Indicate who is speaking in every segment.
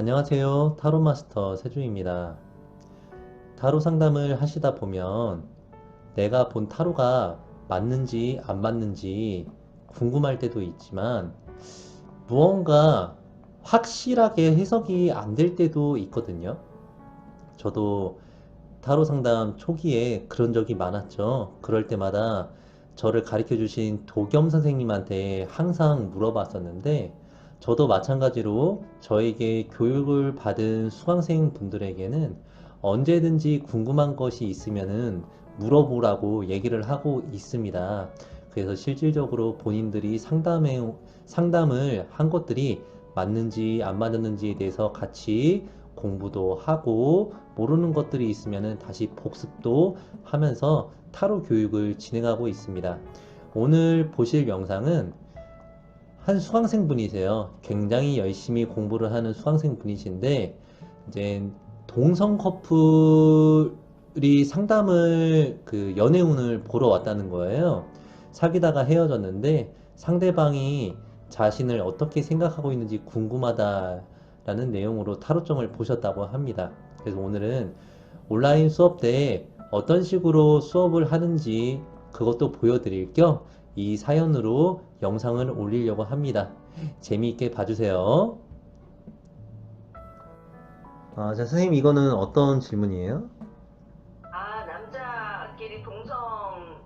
Speaker 1: 안녕하세요. 타로 마스터 세주입니다. 타로 상담을 하시다 보면 내가 본 타로가 맞는지 안 맞는지 궁금할 때도 있지만 무언가 확실하게 해석이 안 될 때도 있거든요. 저도 타로 상담 초기에 그런 적이 많았죠. 그럴 때마다 저를 가르쳐 주신 도겸 선생님한테 항상 물어봤었는데 저도 마찬가지로 저에게 교육을 받은 수강생 분들에게는 언제든지 궁금한 것이 있으면은 물어보라고 얘기를 하고 있습니다. 그래서 실질적으로 본인들이 상담에, 상담을 한 것들이 맞는지 안 맞는지에 대해서 같이 공부도 하고 모르는 것들이 있으면은 다시 복습도 하면서 타로 교육을 진행하고 있습니다. 오늘 보실 영상은 한 수강생 분이세요. 굉장히 열심히 공부를 하는 수강생 분이신데, 이제 동성 커플이 상담을 그 연애운을 보러 왔다는 거예요. 사귀다가 헤어졌는데 상대방이 자신을 어떻게 생각하고 있는지 궁금하다라는 내용으로 타로점을 보셨다고 합니다. 그래서 오늘은 온라인 수업 때 어떤 식으로 수업을 하는지 그것도 보여드릴 겸 이 사연으로 영상을 올리려고 합니다. 재미있게 봐주세요. 아, 자, 선생님, 이거는 어떤 질문이에요?
Speaker 2: 아, 남자끼리 동성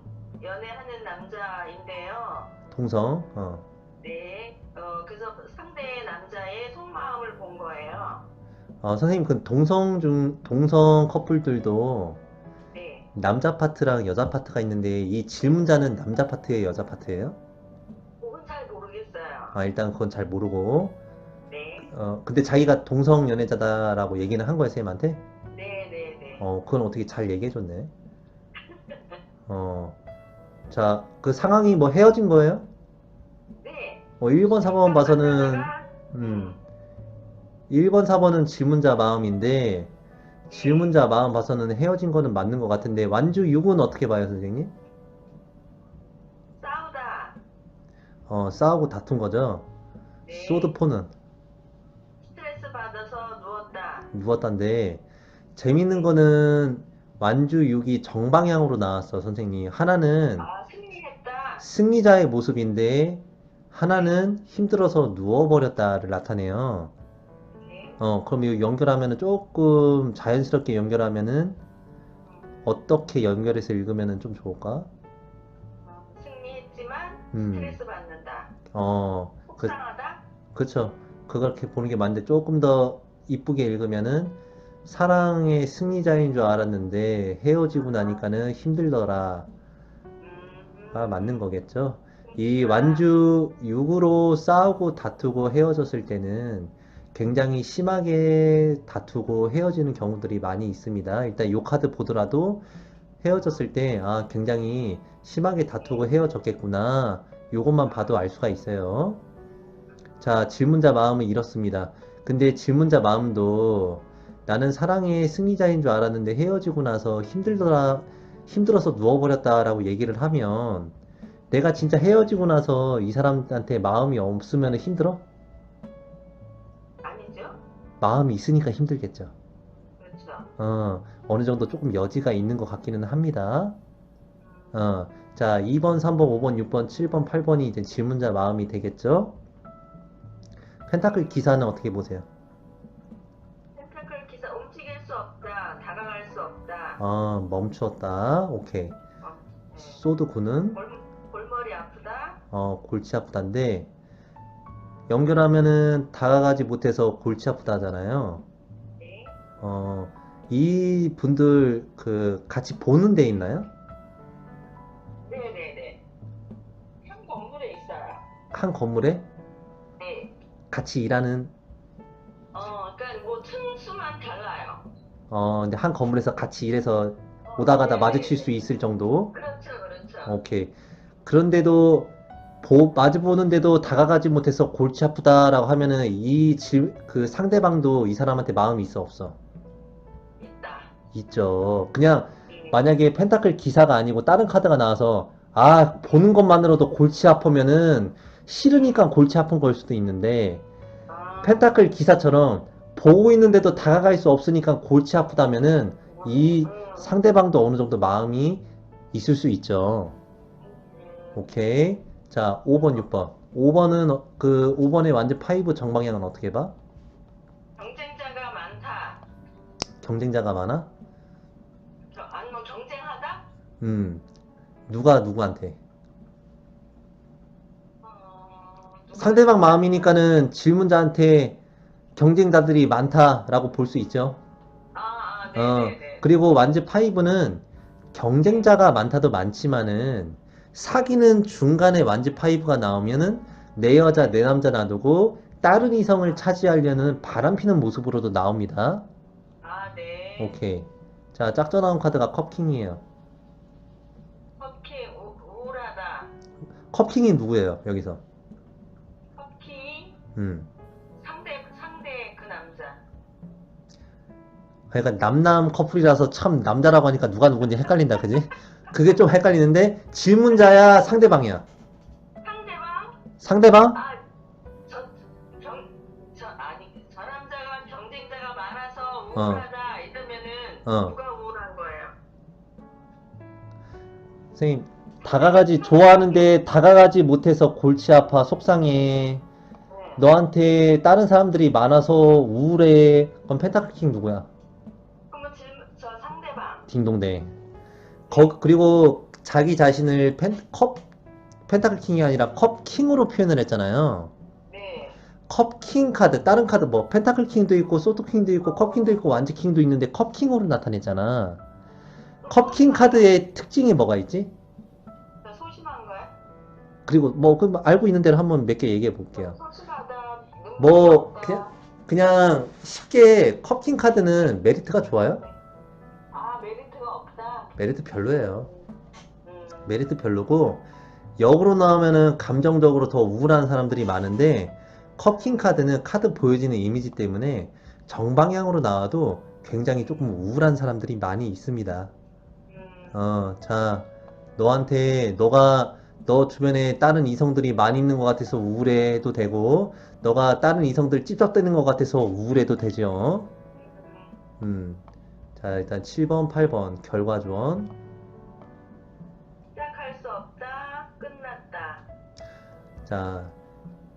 Speaker 2: 연애하는 남자인데요.
Speaker 1: 동성, 어.
Speaker 2: 네. 어, 그래서 상대 남자의 속마음을 본 거예요.
Speaker 1: 아, 선생님, 그 동성 중, 동성 커플들도
Speaker 2: 네.
Speaker 1: 남자 파트랑 여자 파트가 있는데, 이 질문자는 남자 파트예요, 여자 파트예요?
Speaker 2: 그건 잘 모르겠어요.
Speaker 1: 아, 일단 그건 잘 모르고,
Speaker 2: 네.
Speaker 1: 어, 근데 자기가 동성 연애자다라고 얘기는 한 거예요, 선생님한테?
Speaker 2: 네, 네, 네.
Speaker 1: 어, 그건 어떻게 잘 얘기해 줬네. 어, 자, 그 상황이 뭐 헤어진 거예요?
Speaker 2: 네.
Speaker 1: 어, 1번, 4번 봐서는, 음, 1번, 4번은 질문자 마음인데, 질문자 마음 봐서는 헤어진 거는 맞는 것 같은데, 완주 6은 어떻게 봐요, 선생님?
Speaker 2: 싸우다.
Speaker 1: 어, 싸우고 다툰 거죠?
Speaker 2: 네.
Speaker 1: 소드포는
Speaker 2: 스트레스 받아서 누웠다.
Speaker 1: 누웠단데, 재밌는 거는 완주 6이 정방향으로 나왔어, 선생님. 하나는
Speaker 2: 아, 승리했다.
Speaker 1: 승리자의 모습인데, 하나는 힘들어서 누워버렸다를 나타내요.
Speaker 2: 네.
Speaker 1: 어, 그럼 이거 연결하면은 조금 자연스럽게 연결하면은 어떻게 연결해서 읽으면은 좀 좋을까?
Speaker 2: 어, 승리했지만
Speaker 1: 음.
Speaker 2: 스트레스 받는다.
Speaker 1: 어, 그,
Speaker 2: 속상하다.
Speaker 1: 그쵸. 그렇게 보는 게 맞는데 조금 더 이쁘게 읽으면은 사랑의 승리자인 줄 알았는데 헤어지고 나니까는 힘들더라.
Speaker 2: 음,
Speaker 1: 아, 맞는 거겠죠? 이 완주 6으로 싸우고 다투고 헤어졌을 때는 굉장히 심하게 다투고 헤어지는 경우들이 많이 있습니다. 일단 요 카드 보더라도 헤어졌을 때, 아, 굉장히 심하게 다투고 헤어졌겠구나. 요것만 봐도 알 수가 있어요. 자, 질문자 마음은 이렇습니다. 근데 질문자 마음도 나는 사랑의 승리자인 줄 알았는데 헤어지고 나서 힘들더라, 힘들어서 누워버렸다라고 얘기를 하면 내가 진짜 헤어지고 나서 이 사람한테 마음이 없으면 힘들어? 마음이 있으니까 힘들겠죠.
Speaker 2: 그렇죠.
Speaker 1: 어, 어느 정도 조금 여지가 있는 것 같기는 합니다. 어, 자, 2번, 3번, 5번, 6번, 7번, 8번이 이제 질문자 마음이 되겠죠? 펜타클 기사는 어떻게 보세요?
Speaker 2: 펜타클 기사 움직일 수 없다, 다가갈 수 없다.
Speaker 1: 아, 멈추었다. 오케이.
Speaker 2: 어, 네.
Speaker 1: 소드 9는
Speaker 2: 골, 골머리 아프다.
Speaker 1: 어, 골치 아프다인데 연결하면은 다가가지 못해서 골치 아프다 하잖아요.
Speaker 2: 네.
Speaker 1: 어, 이 분들 그 같이 보는 데 있나요?
Speaker 2: 네네네. 한 건물에 있어요.
Speaker 1: 한 건물에
Speaker 2: 네.
Speaker 1: 같이 일하는
Speaker 2: 어, 그러니까 뭐 층수만 달라요.
Speaker 1: 어, 근데 한 건물에서 같이 일해서
Speaker 2: 어,
Speaker 1: 오다 가다
Speaker 2: 네네네.
Speaker 1: 마주칠 수 있을 정도?
Speaker 2: 그렇죠, 그렇죠.
Speaker 1: 오케이. 그런데도 보, 마주 보는데도 다가가지 못해서 골치 아프다라고 하면은 이 질, 그 상대방도 이 사람한테 마음이 있어 없어?
Speaker 2: 있다.
Speaker 1: 있죠. 그냥
Speaker 2: 네.
Speaker 1: 만약에 펜타클 기사가 아니고 다른 카드가 나와서 아, 보는 것만으로도 골치 아프면은 싫으니까 골치 아픈 걸 수도 있는데
Speaker 2: 아,
Speaker 1: 펜타클 기사처럼 보고 있는데도 다가갈 수 없으니까 골치 아프다면은 이
Speaker 2: 음,
Speaker 1: 상대방도 어느 정도 마음이 있을 수 있죠.
Speaker 2: 음,
Speaker 1: 오케이. 자, 5번, 6번. 5번은 그 5번의 완전 파이브 정방향은 어떻게 봐?
Speaker 2: 경쟁자가 많다.
Speaker 1: 경쟁자가 많아?
Speaker 2: 저- 아니면 경쟁하다?
Speaker 1: 음. 누가 누구한테?
Speaker 2: 어, 누가-
Speaker 1: 상대방 마음이니까는 질문자한테 경쟁자들이 많다라고 볼 수 있죠.
Speaker 2: 아, 아,
Speaker 1: 어,
Speaker 2: 네네네.
Speaker 1: 그리고 완즈 파이브는 경쟁자가 많다도 많지만은 사귀는 중간에 완즈 파이브가 나오면은 내 여자 내 남자 놔두고 다른 이성을 차지하려는 바람피는 모습으로도 나옵니다.
Speaker 2: 아, 네.
Speaker 1: 오케이. 자, 짝져 나온 카드가 컵킹이에요.
Speaker 2: 커피 우, 우울하다.
Speaker 1: 컵킹이 누구예요, 여기서?
Speaker 2: 커피
Speaker 1: 음.
Speaker 2: 상대 상대 그 남자.
Speaker 1: 그러니까 남남 커플이라서 참 남자라고 하니까 누가 누군지 헷갈린다, 그지? 그게 좀 헷갈리는데 질문자야, 상대방이야.
Speaker 2: 상대방?
Speaker 1: 상대방?
Speaker 2: 아, 저, 경, 저, 아니, 저 남자가 경쟁자가 많아서 우울하다 이러면은
Speaker 1: 어.
Speaker 2: 누가 우울한 거예요?
Speaker 1: 선생님, 다가가지, 좋아하는데 다가가지 못해서 골치 아파, 속상해.
Speaker 2: 네.
Speaker 1: 너한테 다른 사람들이 많아서 우울해. 그럼 펜타클킹 누구야?
Speaker 2: 그러면 질문, 저 상대방.
Speaker 1: 딩동댕. 거, 그리고 자기 자신을 펜, 컵, 펜타클 킹이 아니라 컵 킹으로 표현을 했잖아요.
Speaker 2: 네.
Speaker 1: 컵 킹 카드, 다른 카드 뭐 펜타클 킹도 있고 소드킹도 있고 컵 킹도 있고 완즈킹도 있는데 컵 킹으로 나타냈잖아. 컵 킹 카드의 특징이 뭐가 있지?
Speaker 2: 저 소심한 거야?
Speaker 1: 그리고 뭐그 알고 있는 대로 한번 몇 개 얘기해 볼게요.
Speaker 2: 소심하다.
Speaker 1: 뭐. 그냥 그냥 쉽게 컵 킹 카드는 메리트가 좋아요?
Speaker 2: 메리트
Speaker 1: 별로예요.
Speaker 2: 음.
Speaker 1: 메리트 별로고 역으로 나오면은 감정적으로 더 우울한 사람들이 많은데 컵킹 카드는 카드 보여지는 이미지 때문에 정방향으로 나와도 굉장히 조금 우울한 사람들이 많이 있습니다.
Speaker 2: 음.
Speaker 1: 어, 자, 너한테 너가 너 주변에 다른 이성들이 많이 있는 것 같아서 우울해도 되고 너가 다른 이성들 찝쩍대는 것 같아서 우울해도 되죠. 음. 자, 일단 7번, 8번 결과 조언.
Speaker 2: 시작할 수 없다. 끝났다.
Speaker 1: 자,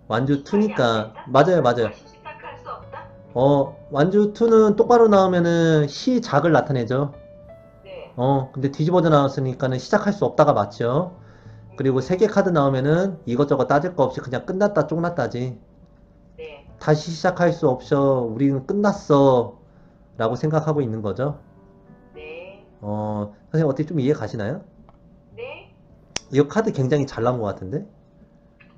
Speaker 1: 완주
Speaker 2: 시작이
Speaker 1: 2니까
Speaker 2: 안 된다?
Speaker 1: 맞아요, 맞아요.
Speaker 2: 시작할 수 없다?
Speaker 1: 어, 완주 2는 똑바로 나오면은 시작을 나타내죠.
Speaker 2: 네.
Speaker 1: 어, 근데 뒤집어져 나왔으니까는 시작할 수 없다가 맞죠. 그리고 세 개 카드 나오면은 이것저것 따질 거 없이 그냥 끝났다, 쪽났다지.
Speaker 2: 네.
Speaker 1: 다시 시작할 수 없어. 우리는 끝났어. 라고 생각하고 있는 거죠.
Speaker 2: 네.
Speaker 1: 어, 선생님 어떻게 좀 이해 가시나요?
Speaker 2: 네.
Speaker 1: 이거 카드 굉장히 잘 나온 것 같은데?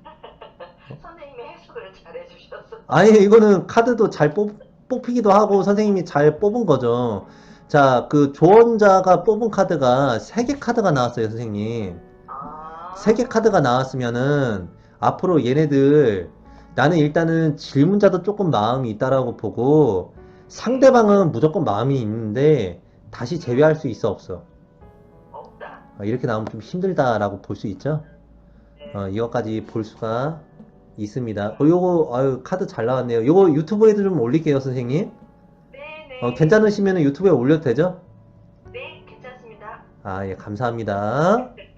Speaker 2: 선생님이 해석을 잘 해주셔서.
Speaker 1: 아니, 이거는 카드도 잘 뽑, 뽑히기도 하고 선생님이 잘 뽑은 거죠. 자, 그 조언자가 뽑은 카드가 세개 카드가 나왔어요, 선생님.
Speaker 2: 아.
Speaker 1: 세개 카드가 나왔으면은 앞으로 얘네들 나는 일단은 질문자도 조금 마음이 있다라고 보고 상대방은 무조건 마음이 있는데 다시 제외할 수 있어 없어
Speaker 2: 없다.
Speaker 1: 어, 이렇게 나오면 좀 힘들다라고 볼 수 있죠
Speaker 2: 네.
Speaker 1: 어, 이것까지 볼 수가 있습니다 어, 요거 아유 카드 잘 나왔네요 요거 유튜브에도 좀 올릴게요 선생님
Speaker 2: 네, 네.
Speaker 1: 어, 괜찮으시면 유튜브에 올려도 되죠?
Speaker 2: 네, 괜찮습니다.
Speaker 1: 아 예 감사합니다